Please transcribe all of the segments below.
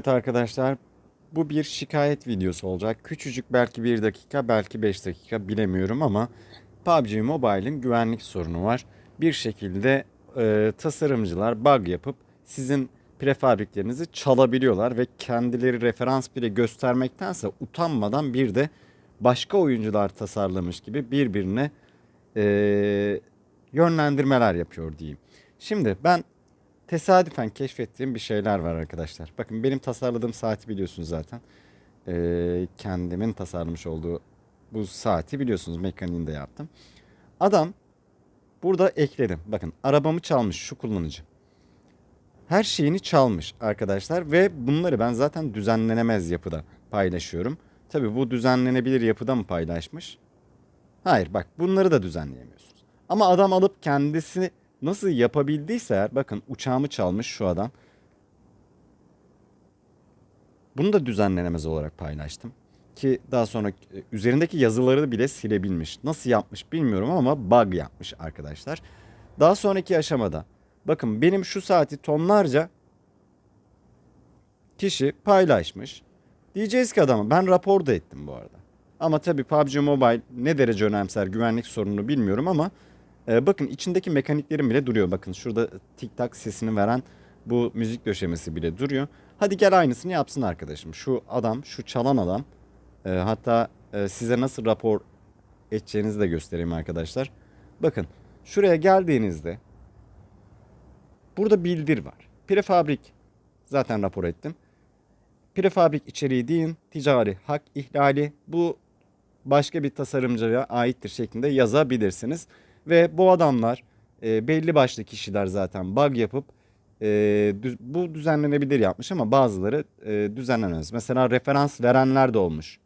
Evet arkadaşlar bu bir şikayet videosu olacak. Küçücük belki 1 dakika belki 5 dakika bilemiyorum ama PUBG Mobile'in güvenlik sorunu var. Bir şekilde e, tasarımcılar bug yapıp sizin prefabriklerinizi çalabiliyorlar ve kendileri referans bile göstermektense utanmadan bir de başka oyuncular tasarlamış gibi birbirine e, yönlendirmeler yapıyor diyeyim. Şimdi ben tesadüfen keşfettiğim bir şeyler var arkadaşlar. Bakın benim tasarladığım saati biliyorsunuz zaten. Ee, kendimin tasarlamış olduğu bu saati biliyorsunuz mekaniğini de yaptım. Adam burada ekledim. Bakın arabamı çalmış şu kullanıcı. Her şeyini çalmış arkadaşlar ve bunları ben zaten düzenlenemez yapıda paylaşıyorum. Tabi bu düzenlenebilir yapıda mı paylaşmış? Hayır bak bunları da düzenleyemiyorsunuz. Ama adam alıp kendisi nasıl yapabildiyse eğer bakın uçağımı çalmış şu adam. Bunu da düzenlenemez olarak paylaştım. Ki daha sonra e, üzerindeki yazıları bile silebilmiş. Nasıl yapmış bilmiyorum ama bug yapmış arkadaşlar. Daha sonraki aşamada bakın benim şu saati tonlarca kişi paylaşmış. Diyeceğiz ki adama ben rapor da ettim bu arada. Ama tabii PUBG Mobile ne derece önemser güvenlik sorununu bilmiyorum ama e, bakın içindeki mekaniklerim bile duruyor. Bakın şurada tik tak sesini veren bu müzik döşemesi bile duruyor. Hadi gel aynısını yapsın arkadaşım. Şu adam, şu çalan adam e, hatta e, size nasıl rapor edeceğinizi de göstereyim arkadaşlar. Bakın şuraya geldiğinizde burada bildir var. Prefabrik zaten rapor ettim. Prefabrik içeriği deyin, ticari hak ihlali bu başka bir tasarımcıya aittir şeklinde yazabilirsiniz. Ve bu adamlar e, belli başlı kişiler zaten bug yapıp e, düz- bu düzenlenebilir yapmış ama bazıları e, düzenlenemez. Mesela referans verenler de olmuş.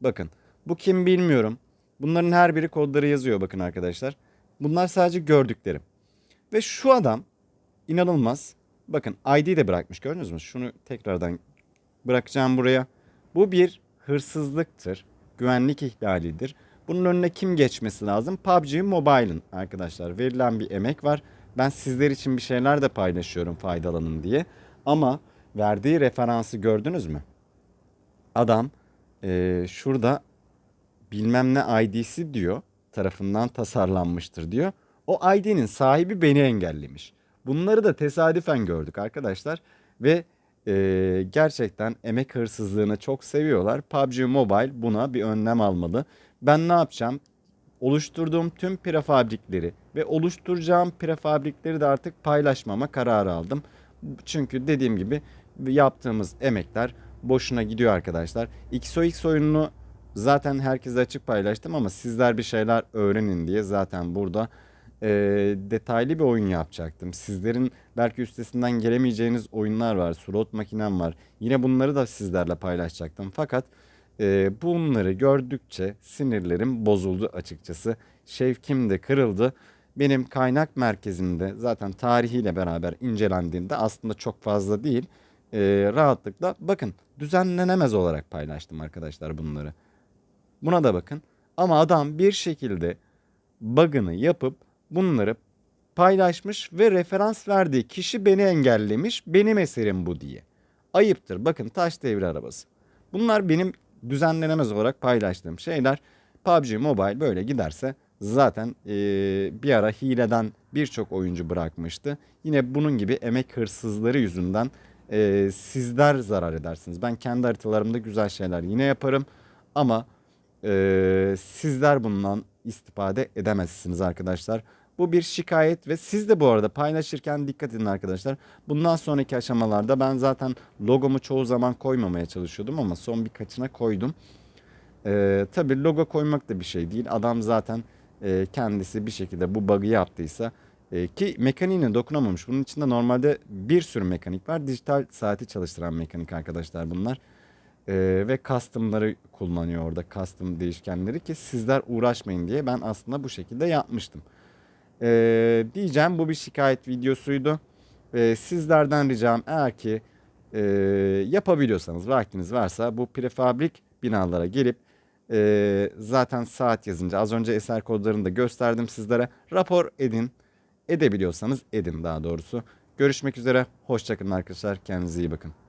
Bakın bu kim bilmiyorum. Bunların her biri kodları yazıyor bakın arkadaşlar. Bunlar sadece gördüklerim. Ve şu adam inanılmaz. Bakın ID de bırakmış gördünüz mü? Şunu tekrardan bırakacağım buraya. Bu bir hırsızlıktır. Güvenlik ihlalidir. Bunun önüne kim geçmesi lazım? PUBG Mobile'ın arkadaşlar verilen bir emek var. Ben sizler için bir şeyler de paylaşıyorum faydalanın diye. Ama verdiği referansı gördünüz mü? Adam eee, şurada bilmem ne ID'si diyor tarafından tasarlanmıştır diyor. O ID'nin sahibi beni engellemiş. Bunları da tesadüfen gördük arkadaşlar ve e, gerçekten emek hırsızlığını çok seviyorlar. PUBG Mobile buna bir önlem almalı. Ben ne yapacağım? Oluşturduğum tüm prefabrikleri ve oluşturacağım prefabrikleri de artık paylaşmama kararı aldım. Çünkü dediğim gibi yaptığımız emekler boşuna gidiyor arkadaşlar. XOX oyununu zaten herkese açık paylaştım ama sizler bir şeyler öğrenin diye zaten burada e, detaylı bir oyun yapacaktım. Sizlerin belki üstesinden gelemeyeceğiniz oyunlar var. Slot makinem var. Yine bunları da sizlerle paylaşacaktım. Fakat e, bunları gördükçe sinirlerim bozuldu açıkçası. Şevkim de kırıldı. Benim kaynak merkezimde zaten tarihiyle beraber incelendiğinde aslında çok fazla değil. e, rahatlıkla bakın düzenlenemez olarak paylaştım arkadaşlar bunları. Buna da bakın. Ama adam bir şekilde bug'ını yapıp bunları paylaşmış ve referans verdiği kişi beni engellemiş. Benim eserim bu diye. Ayıptır. Bakın taş devri arabası. Bunlar benim düzenlenemez olarak paylaştığım şeyler. PUBG Mobile böyle giderse zaten eee, bir ara hileden birçok oyuncu bırakmıştı. Yine bunun gibi emek hırsızları yüzünden eee, sizler zarar edersiniz. Ben kendi haritalarımda güzel şeyler yine yaparım ama eee, sizler bundan istifade edemezsiniz arkadaşlar. Bu bir şikayet ve siz de bu arada paylaşırken dikkat edin arkadaşlar. Bundan sonraki aşamalarda ben zaten logomu çoğu zaman koymamaya çalışıyordum ama son birkaçına koydum. Ee, tabii logo koymak da bir şey değil. Adam zaten e, kendisi bir şekilde bu bug'ı yaptıysa e, ki mekaniğine dokunamamış. Bunun içinde normalde bir sürü mekanik var. Dijital saati çalıştıran mekanik arkadaşlar bunlar. Ee, ve custom'ları kullanıyor orada custom değişkenleri ki sizler uğraşmayın diye ben aslında bu şekilde yapmıştım. Ee, diyeceğim bu bir şikayet videosuydu. Ee, sizlerden ricam eğer ki e, yapabiliyorsanız vaktiniz varsa bu prefabrik binalara gelip e, zaten saat yazınca az önce eser kodlarını da gösterdim sizlere rapor edin. Edebiliyorsanız edin daha doğrusu. Görüşmek üzere. Hoşçakalın arkadaşlar. Kendinize iyi bakın.